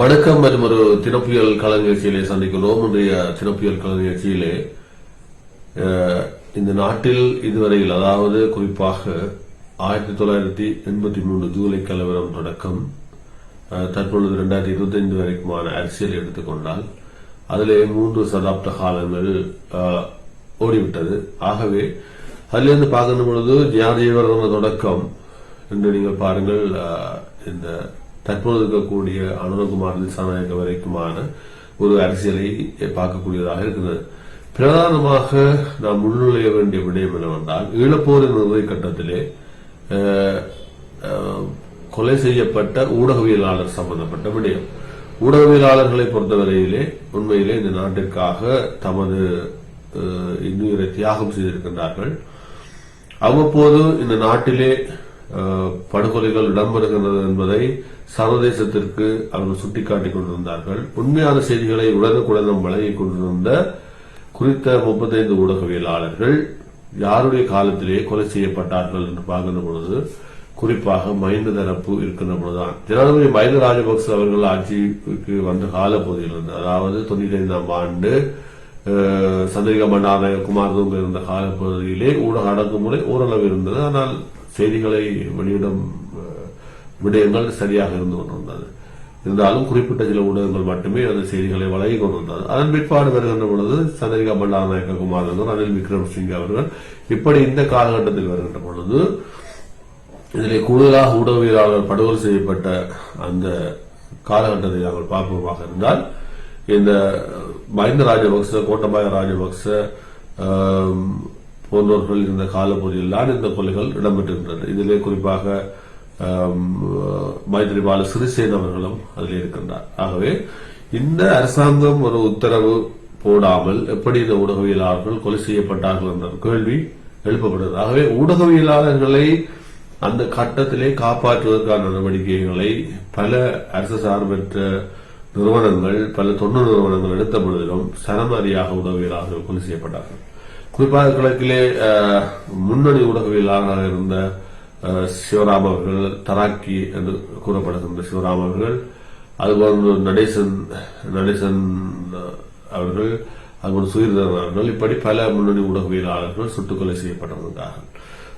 வணக்கம் மற்றும் ஒரு தினப்புயல் கல சந்திக்கிறோம் இன்றைய தினப்புயல் கல இந்த நாட்டில் இதுவரையில் அதாவது குறிப்பாக ஆயிரத்தி தொள்ளாயிரத்தி எண்பத்தி மூன்று ஜூலை கலவரம் தொடக்கம் தற்பொழுது இரண்டாயிரத்தி இருபத்தி ஐந்து வரைக்குமான அரசியல் எடுத்துக்கொண்டால் அதிலே மூன்று சதாப்த காலங்கள் ஓடிவிட்டது. ஆகவே அதிலிருந்து பார்க்கின்ற பொழுது ஜாதியவர்தன தொடக்கம் என்று நீங்கள் பாருங்கள் இந்த தற்போது இருக்கக்கூடிய அனுரகுமார் திசாநாயக்க வரைக்குமான ஒரு அரசியலை பார்க்கக்கூடியதாக இருக்கிறது. பிரதானமாக நாம் முன்னுழைய வேண்டிய விடயம் என்னவென்றால் ஈழப்போரின் உதவி கட்டத்திலே கொலை செய்யப்பட்ட ஊடகவியலாளர் சம்பந்தப்பட்ட விடயம். ஊடகவியலாளர்களை பொறுத்தவரையிலே உண்மையிலே இந்த நாட்டிற்காக தமது இன்னுயிரை தியாகம் செய்திருக்கின்றார்கள். அவ்வப்போது இந்த நாட்டிலே படுகொலைகள் இடம்பெறுகின்றது என்பதை சர்வதேசத்திற்கு அவர்கள் சுட்டிக்காட்டிக் கொண்டிருந்தார்கள். உண்மையான செய்திகளை உடனுக்குடன் வழங்கிக் கொண்டிருந்த குறித்த முப்பத்தைந்து ஊடகவியலாளர்கள் யாருடைய காலத்திலேயே கொலை செய்யப்பட்டார்கள் என்று பார்க்கின்ற பொழுது குறிப்பாக மைந்த தரப்பு இருக்கின்ற பொழுதுதான். ஜனாதிபதி மஹிந்த ராஜபக்ச அவர்கள் ஆட்சிக்கு வந்த கால பகுதியிலிருந்து அதாவது தொண்ணூற்றி ஐந்தாம் ஆண்டு அஹ், சந்திரிகா பண்டாரநாயக குமார் இருந்த காலப்பகுதியிலே ஊடக அடக்குமுறை ஓரளவு இருந்தது. ஆனால் செய்திகளை வெளியிடும் விடயங்கள் சரியாக இருந்து கொண்டிருந்தது. இருந்தாலும் குறிப்பிட்ட சில ஊடகங்கள் மட்டுமே அந்த செய்திகளை வழங்கி கொண்டிருந்தது. அதன் பிற்பாடு வருகின்ற பொழுது சந்திரிகா பண்டாரநாயக்க குமாரதுங்க அனில் விக்ரம் சிங் அவர்கள் இப்படி இந்த காலகட்டத்தில் வருகின்ற பொழுது இதில் கூடுதலாக ஊடகவியலாளர் படுகொலை செய்யப்பட்ட அந்த காலகட்டத்தை நாங்கள் பார்ப்போமாக இருந்தால் இந்த மஹிந்த ராஜபக்ச கோட்டபாய ராஜபக்ச போன்றவர்கள் இருந்த காலப்பகுதியில் தான் இந்த கொலைகள் இடம்பெற்றிருந்தது. இதிலே குறிப்பாக மைத்ரிபால மைத்திரிபால அவர்களும் அதில் இருக்கின்றார். ஆகவே இந்த அரசாங்கம் ஒரு உத்தரவு போடாமல் எப்படி இந்த ஊடகவியலாளர்கள் கொலை செய்யப்பட்டார்கள் என்ற கேள்வி எழுப்பப்படுகிறது. ஆகவே ஊடகவியலாளர்களை அந்த கட்டத்திலே காப்பாற்றுவதற்கான நடவடிக்கைகளை பல அரசு சார்பற்ற நிறுவனங்கள் பல தொண்டு நிறுவனங்கள் எடுத்த பொழுதிலும் சரமாரியாக ஊடகவியலாளர்கள் கொலை செய்யப்பட்டார்கள். குறிப்பாக கிழக்கிலே முன்னணி ஊடகவியலாளராக இருந்த சிவராம் அவர்கள் தராக்கி என்று கூறப்படுகின்ற சிவராம் அவர்கள் அதுபோன்று நடேசன் நடேசன் அவர்கள் அதுபோன்று சுயதரன் அவர்கள் இப்படி பல முன்னணி ஊடகவியலாளர்கள் சுட்டுக்கொலை செய்யப்பட்டிருந்தார்கள்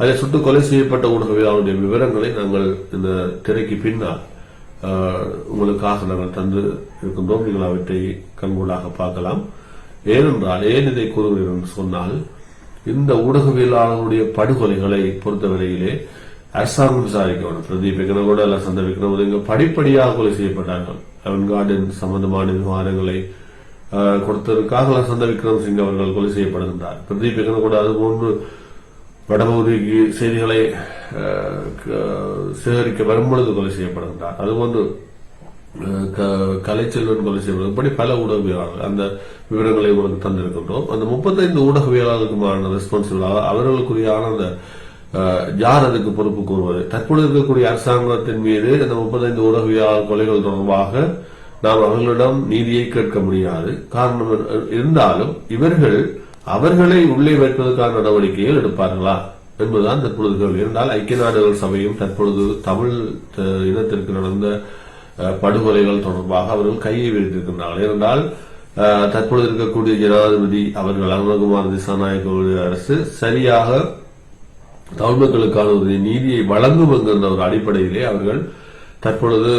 அதில் சுட்டுக் கொலை செய்யப்பட்ட ஊடகவியலாளருடைய விவரங்களை நாங்கள் இந்த திரைக்கு பின்னால் உங்களுக்காக நாங்கள் தந்து இருக்கின்றோம். நீங்கள் அவற்றை கண்கூடாக பார்க்கலாம். ஏனென்றால் ஏன் இதை கூறுகிறேன் என்று சொன்னால் இந்த ஊடகவியலாளர்களுடைய படுகொலைகளை பொறுத்தவரையிலே அரசாங்கம் விசாரிக்க வேண்டும் பிரதீப் விக்ரமோட அல்ல சந்த விக்னமோட படிப்படியாக கொலை செய்யப்பட்டார்கள். அவன்கார்டன் சம்பந்தமான விவகாரங்களை அஹ், கொடுத்ததற்காக சந்த விக்ரம் சிங் அவர்கள் கொலை செய்யப்படுகின்றார். பிரதீப் விக்னகோட அதுபோன்று வடபகுதிக்கு செய்திகளை க- சேகரிக்க வரும்பொழுது கொலை செய்யப்படுகின்றார். அதுபோன்று அஹ், கலைச்செல்வன் கொலை செய்யப்படுவது இப்படி பல ஊடகவியலாளர்கள் அந்த விவரங்களை உங்களுக்கு தந்திருக்கின்றோம். அந்த முப்பத்தைந்து ஊடகவியலாளர்களுக்குமான ரெஸ்பான்சிபிள் அவர்களுக்குரியான அந்த அஹ், யார் அதுக்கு பொறுப்பு கூறுவது? தற்பொழுது இருக்கக்கூடிய அரசாங்கத்தின் மீது இந்த முப்பத்தைந்து ஊடகவியலாளர் கொலைகள் தொடர்பாக நாம் அவர்களிடம் நீதியை கேட்க முடியாது. காரணம் இருந்தாலும் இவர்கள் அவர்களை உள்ளே வைப்பதற்கான நடவடிக்கைகள் எடுப்பார்களா என்பதுதான் தற்பொழுது இருந்தால் ஐக்கிய நாடுகள் சபையும் தற்பொழுது தமிழ் இனத்திற்கு நடந்த படுகொலைகள் தொடர்பாக அவர்கள் கையை விரித்திருக்கின்றார்கள். ஏனென்றால் அஹ், தற்பொழுது இருக்கக்கூடிய ஜனாதிபதி அவர்கள் அருணகுமார் திசாநாயக்கவுடைய அரசு சரியாக தமிழ் மக்களுக்கான ஒரு நீதியை வழங்கும் என்கின்ற ஒரு அடிப்படையிலே அவர்கள் தற்பொழுது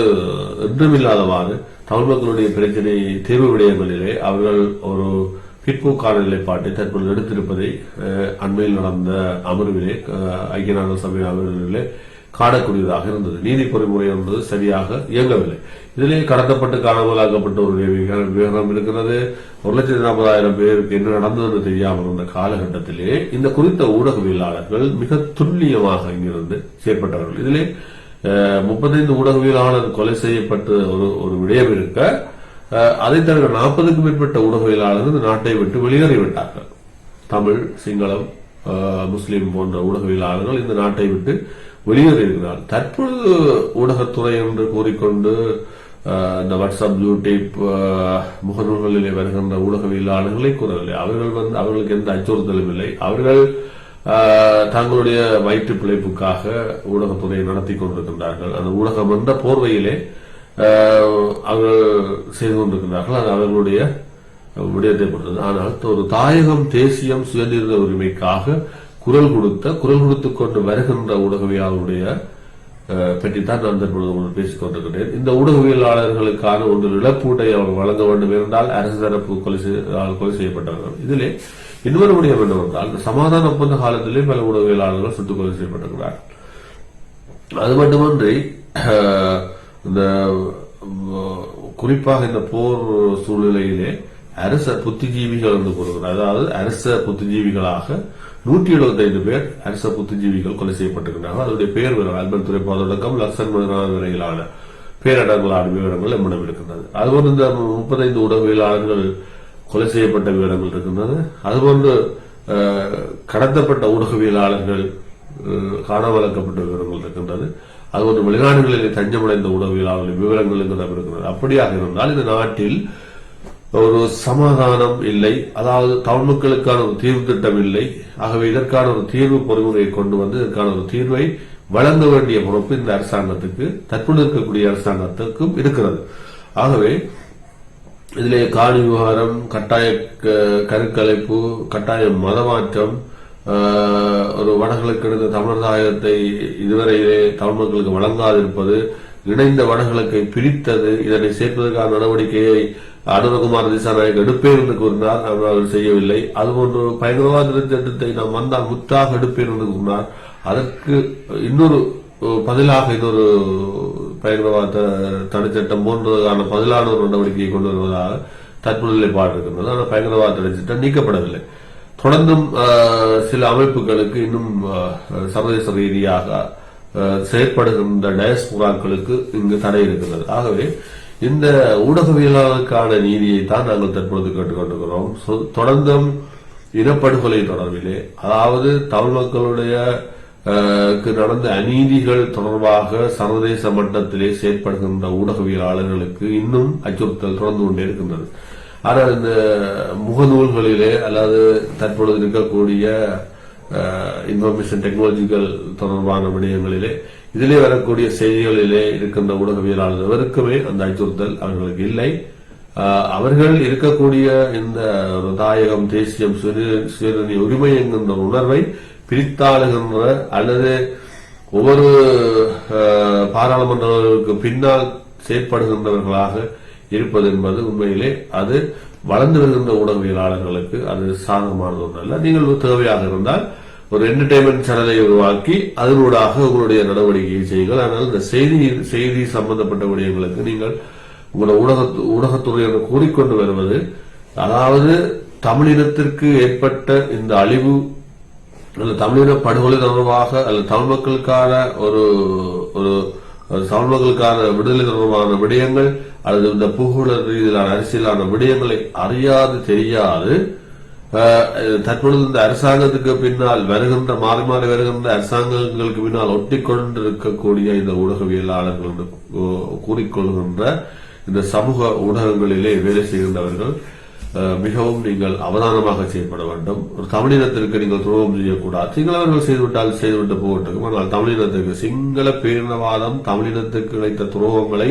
என்றுமில்லாதவாறு தமிழ் மக்களுடைய பிரச்சனை தீர்வு விடயங்களிலே அவர்கள் ஒரு பிற்போக்கான நிலைப்பாட்டை தற்பொழுது எடுத்திருப்பதை அஹ், அண்மையில் நடந்த அமர்விலே அஹ், ஐக்கிய நாடுகள் சபை அமர்விலே காணக்கூடியதாக இருந்தது. நீதி பொறிமுறை என்பது சரியாக இயங்கவில்லை. இதிலேயே கடத்தப்பட்டு காணாமலாக்கப்பட்ட ஒரு விவகாரம் இருக்கிறது. ஒரு லட்சத்தி நாற்பதாயிரம் பேருக்கு என்ன நடந்ததுன்னு தெரியாமல் இருந்த காலகட்டத்திலே இந்த குறித்த ஊடகவியலாளர்கள் மிக துல்லியமாக இங்கிருந்து செயற்பட்டார்கள் இதிலே முப்பத்தைந்து ஊடகவியலாளர் கொலை செய்யப்பட்டு ஒரு ஒரு விடயம் இருக்க அஹ், அதைத் தவிர நாற்பதுக்கும் மேற்பட்ட ஊடகவியலாளர்கள் இந்த நாட்டை விட்டு வெளியேறிவிட்டார்கள் தமிழ் சிங்களம் முஸ்லீம் முஸ்லிம் போன்ற ஊடகவியலாளர்கள் இந்த நாட்டை விட்டு வெளியேறியிருக்கிறார் தற்பொழுது ஊடகத்துறை என்று கூறிக்கொண்டு அஹ், இந்த வாட்ஸ்அப் யூடியூப் முகநூல்களிலே வருகின்ற ஊடகவியலாளர்களை கூறவில்லை. அவர்கள் வந்து அவர்களுக்கு எந்த அச்சுறுத்தலும் இல்லை. அவர்கள் தங்களுடைய வயிற்று பிழைப்புக்காக ஊடகத்துறையை நடத்தி கொண்டிருக்கின்றார்கள். அந்த ஊடகம் என்ற போர்வையிலே அவர்கள் செய்து கொண்டிருக்கிறார்கள் அது அவர்களுடைய விடயத்தை பொறுத்தது. ஆனால் ஒரு தாயகம் தேசியம் சுயநிர்ணய உரிமைக்காக குரல் கொடுத்த குரல் கொடுத்துக் கொண்டு வருகின்ற ஊடகவியாளருடைய பற்றி தான் நான் தற்பொழுது உங்களுக்கு பேசிக் கொண்டிருக்கிறேன். இந்த ஊடகவியலாளர்களுக்கான ஒரு இழப்பூட்டை அவர் வழங்க வேண்டும் என்றால் அரசு தரப்பு கொலை கொலை செய்யப்பட்டார்கள் இதிலே இன்னொரு முடியும் என்னவென்றால் இந்த சமாதான ஒப்பந்த காலத்திலே பல ஊடகவியலாளர்கள் சுட்டுக் கொலை செய்யப்பட்டிருக்கிறார்கள் அது மட்டுமன்றி அஹ், இந்த குறிப்பாக இந்த போர் சூழ்நிலையிலே அரச புத்திஜீவிகள் என்று கூறுகிறார். அதாவது அரச புத்திஜீவிகளாக நூற்றி எழுபத்தைந்து பேர் அரச புத்திஜீவிகள் கொலை செய்யப்பட்டிருக்கிறார்கள். அதனுடைய பேர் விவரம் அல்பன் துறைப்பாத தொடக்கம் லக்சன் வரையிலான பேரடங்களான விவரங்கள் நம்மிடம் இருக்கின்றது. அதுபோன்று இந்த முப்பத்தைந்து ஊடகவியலாளர்கள் கொலை செய்யப்பட்ட விவரங்கள் இருக்கின்றது. அதுபோன்று அஹ், கடத்தப்பட்ட ஊடகவியலாளர்கள் அஹ், விவரங்கள் இருக்கின்றது. அதுபோன்று வெளிநாடுகளிலே தஞ்சமடைந்த ஊடகவியலாளர்களின் விவரங்கள் எங்களிடம் இருக்கின்றது. அப்படியாக இருந்தால் இந்த நாட்டில் ஒரு சமாதானம் இல்லை. அதாவது தமிழ் மக்களுக்கான ஒரு தீர்வு திட்டம் இல்லை. ஆகவே இதற்கான ஒரு தீர்வு பொறிமுறையை கொண்டு வந்து இதற்கான ஒரு தீர்வை வழங்க வேண்டிய பொறுப்பு இந்த அரசாங்கத்துக்கு தற்போது இருக்கக்கூடிய அரசாங்கத்துக்கும் இருக்கிறது. ஆகவே இதிலே காணி விவகாரம் கட்டாய கருக்கலைப்பு கட்டாய மதமாற்றம் ஆஹ், ஒரு வடகிழக்கு இருந்த தமிழர் தாயகத்தை இதுவரையிலே தமிழ் மக்களுக்கு வழங்காதிருப்பது இணைந்த வடகிழக்கை பிரித்தது இதனை சேர்ப்பதற்கான நடவடிக்கையை அனுரகுமார் திசாநாயக் எடுப்பேன் என்று கூறினார். ஆனால் அவர் செய்யவில்லை. அதுபோன்று பயங்கரவாத திட்டத்தை நாம் வந்தால் முற்றாக எடுப்பேன் என்று கூறினார். அதற்கு இன்னொரு பதிலாக இன்னொரு பயங்கரவாத தடைச்சட்டம் போன்றதுக்கான பதிலான ஒரு நடவடிக்கையை கொண்டு வருவதாக தற்போது நிலைப்பாடு இருக்கின்றது ஆனால் பயங்கரவாத தடைச்சட்டம் நீக்கப்படவில்லை. தொடர்ந்தும் சில அமைப்புகளுக்கு இன்னும் சர்வதேச ரீதியாக செயற்படுகின்ற டயஸ்புராக்களுக்கு இங்கு தடை இருக்கிறது. ஆகவே இந்த ஊடகவியலாளருக்கான நீதியை தான் நாங்கள் தற்பொழுது கேட்டுக்கொண்டிருக்கிறோம். தொடர்ந்தும் இனப்படுகொலை தொடர்பிலே அதாவது தமிழ் மக்களுடைய அஹ், நடந்த அநீதிகள் தொடர்பாக சர்வதேச மட்டத்திலே செயற்படுகின்ற ஊடகவியலாளர்களுக்கு இன்னும் அச்சுறுத்தல் தொடர்ந்து கொண்டே இருக்கின்றது. ஆனால் இந்த முகநூல்களிலே அல்லது தற்பொழுது இருக்கக்கூடிய இன்ஃபர்மேஷன் டெக்னாலஜிக்கல் தொடர்பான விடயங்களிலே இதிலே வரக்கூடிய செய்திகளிலே இருக்கின்ற ஊடகவியலாளர் எவருக்குமே அந்த அச்சுறுத்தல் அவர்களுக்கு இல்லை. ஆஹ், அவர்கள் இருக்கக்கூடிய இந்த ஒரு தாயகம் தேசியம் சுய- உரிமை என்கின்ற உணர்வை பிரித்தாளுகின்ற அல்லது ஒவ்வொரு ஆஹ், பாராளுமன்றங்களுக்கு பின்னால் செயற்படுகின்றவர்களாக இருப்பது என்பது உண்மையிலே அது வளர்ந்து வருகின்ற ஊடகவியலாளர்களுக்கு அது சாதகமானது ஒன்றல்ல. நீங்கள் தேவையாக இருந்தால் ஒரு என்டர்டைன்மெண்ட் சேனலை உருவாக்கி அதனூடாக உங்களுடைய நடவடிக்கையை செய்யுங்கள். ஆனால் இந்த செய்தி செய்தி சம்பந்தப்பட்ட விடயங்களுக்கு நீங்கள் உங்களோட ஊடக ஊடகத்துறை கூறிக்கொண்டு வருவது அதாவது தமிழினத்திற்கு ஏற்பட்ட இந்த அழிவு அல்லது தமிழின படுகொலை தொடர்பாக அல்லது தமிழ் மக்களுக்கான ஒரு ஒரு தமிழ் மக்களுக்கான விடுதலை தொடர்பான விடயங்கள் அல்லது இந்த பூகோள ரீதியிலான அரசியலான விடயங்களை அறியாது தெரியாது தற்பொழுது இந்த அரசாங்கத்துக்கு பின்னால் வருகின்ற மாறி மாறி வருகின்ற அரசாங்கங்களுக்கு பின்னால் ஒட்டி கொண்டிருக்கக்கூடிய இந்த ஊடகவியலாளர்கள் என்று கூறிக்கொள்கின்ற இந்த சமூக ஊடகங்களிலே வேலை செய்கின்றவர்கள் அஹ், மிகவும் நீங்கள் அவதானமாக செயல்பட வேண்டும். ஒரு தமிழினத்திற்கு நீங்கள் துரோகம் செய்யக்கூடாது. சிங்களவர்கள் செய்துவிட்டால் செய்துவிட்டு போகட்டும் ஆனால் தமிழினத்திற்கு சிங்கள பேரினவாதம் தமிழினத்திற்கு இழைத்த துரோகங்களை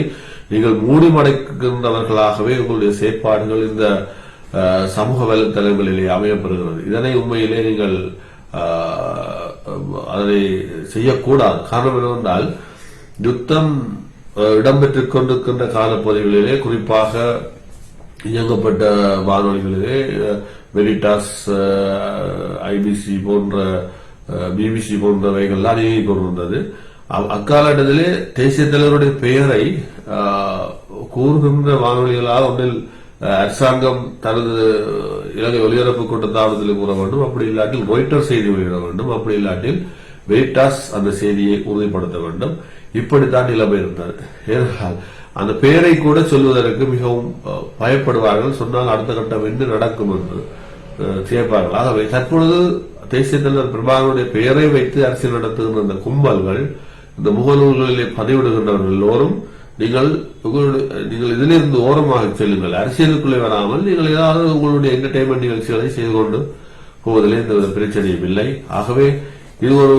நீங்கள் மூடி மடைக்கின்றவர்களாகவே உங்களுடைய செயற்பாடுகள் இந்த சமூக வலைத்தளங்களிலே அமையப்பெறுகிறது இதனை உண்மையிலே நீங்கள் அதனை செய்யக்கூடாது. காரணம் என்னவென்றால் யுத்தம் அஹ், இடம்பெற்றுக் கொண்டிருக்கின்ற காலப்பகுதிகளிலே குறிப்பாக இயங்கப்பட்ட வானொலிகளிலே வெரிட்டாஸ் ஐபிசி போன்ற பிபிசி போன்றவைகள்லாம் இயங்கிக் கொண்டிருந்தது. அக்காலகட்டத்திலே தேசிய தலைவருடைய பெயரை கூறுகின்ற வானொலிகளால் ஒன்றில் அரசாங்கம் தனது இலங்கை ஒலிபரப்பு கூட்டத்தாவளத்தில் கூற வேண்டும். அப்படி இல்லாட்டில் ரொய்ட்டர் செய்தி வெளியிட வேண்டும். அப்படி இல்லாட்டில் வெயிட்டாஸ் அந்த செய்தியை உறுதிப்படுத்த வேண்டும். இப்படித்தான் நிலைமை இருந்தது. ஏனென்றால் அந்த பெயரை கூட சொல்வதற்கு மிகவும் பயப்படுவார்கள். சொன்னால் அடுத்த கட்டம் என்ன நடக்கும் என்று அஹ், ஆகவே தற்பொழுது தேசிய தலைவர் பிரபாகருடைய பெயரை வைத்து அரசியல் நடத்துகின்ற அந்த கும்பல்கள் இந்த முகநூல்களிலே பதிவிடுகின்றவர்கள் எல்லோரும் நீங்கள் உங்களுடைய நீங்கள் இதிலிருந்து ஓரமாக செல்லுங்கள். அரசியலுக்குள்ளே வராமல் நீங்கள் ஏதாவது உங்களுடைய என்டர்டைன்மெண்ட் நிகழ்ச்சிகளை செய்து கொண்டு போவதில் எந்த பிரச்சனையும் இல்லை. ஆகவே இது ஒரு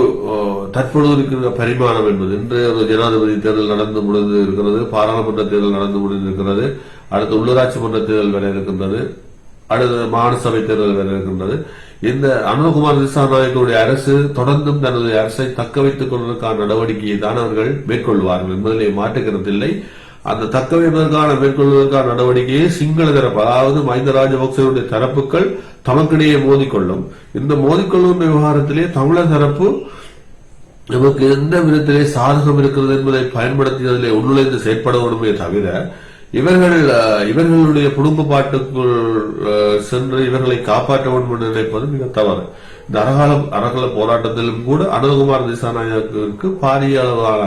தற்பொழுது இருக்கிற பரிமாணம் என்பது. இன்று ஒரு ஜனாதிபதி தேர்தல் நடந்து முடிந்து இருக்கிறது பாராளுமன்ற தேர்தல் நடந்து முடிந்திருக்கிறது அடுத்து உள்ளூராட்சி மன்ற தேர்தல் வர இருக்கின்றது அடுத்து மாகாண சபை தேர்தல் வர இருக்கின்றது. இந்த அனுகுமார் திசாநாயகனுடைய அரசு தொடர்ந்தும் தனது அரசை தக்க வைத்துக் கொள்வதற்கான நடவடிக்கையை தான் அவர்கள் மேற்கொள்வார்கள். என்பதிலே மாற்றுக்கிறதில்லை அந்த தக்க வைப்பதற்கான மேற்கொள்வதற்கான நடவடிக்கையை சிங்கள தரப்பு அதாவது மஹிந்த ராஜபக்சேவுடைய தரப்புகள் தமக்கிடையே மோதிக்கொள்ளும். இந்த மோதிக்கொள்ளும் விவகாரத்திலே தமிழர் தரப்பு நமக்கு எந்த விதத்திலே சாதகம் இருக்கிறது என்பதை பயன்படுத்தி அதிலே உள்நுழைந்து செயற்பட வேண்டுமே தவிர இவர்கள் இவர்களுடைய குடும்ப பாட்டுக்குள் அஹ், சென்று இவர்களை காப்பாற்ற வேண்டும் என்று நினைப்பது மிக தவறு. இந்த அரகால அரகல போராட்டத்திலும் கூட அனந்தகுமார் திசாநாயகருக்கு பாரிய அளவான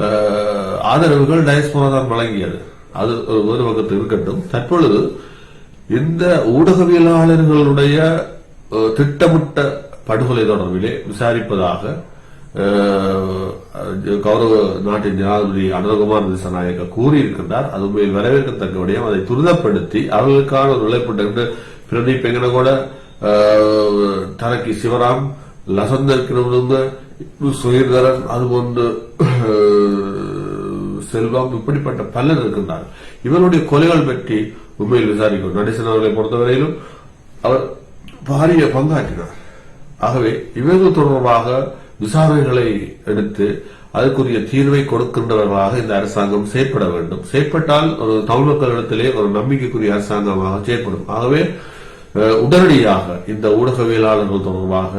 அஹ், ஆதரவுகள் டயஸ்போரா தான் வழங்கியது. அது ஒரு பக்கத்து இருக்கட்டும். தற்பொழுது இந்த ஊடகவியலாளர்களுடைய திட்டமிட்ட படுகொலை தொடர்பிலே விசாரிப்பதாக கௌரவ நாட்டின் ஜனாதிபதி அனந்தகுமார் திசநாயக்க கூறியிருக்கின்றார். அது உண்மையில் வரவேற்கத்தக்க விடயம். அதை துரிதப்படுத்தி அவர்களுக்கான ஒரு நிலைப்பட்ட பிரதீப் எங்கன கூட தரக்கி சிவராம் லசந்த கிருந்த சுயர்தரன் அதுபோன்று செல்வம் இப்படிப்பட்ட பலர் இருக்கின்றார் இவருடைய கொலைகள் பற்றி உண்மையில் விசாரிக்கும். நடேசன் அவர்களை பொறுத்தவரையிலும் அவர் பாரிய பங்காற்றினார். ஆகவே இவர்கள் தொடர்பாக விசாரணைகளை எடுத்து அதற்குரிய தீர்வை கொடுக்கின்றவர்களாக இந்த அரசாங்கம் செயற்பட வேண்டும். செயற்பட்டால் ஒரு தமிழ் மக்களிடத்திலே ஒரு நம்பிக்கைக்குரிய அரசாங்கமாக செயற்படும். ஆகவே அஹ், உடனடியாக இந்த ஊடகவியலாளர்கள் தொடர்பாக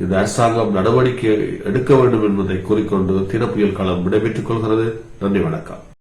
இந்த அரசாங்கம் நடவடிக்கை எடுக்க வேண்டும் என்பதை கூறிக்கொண்டு தினப்புயல் களம் விடைபெற்றுக் கொள்கிறது. நன்றி வணக்கம்.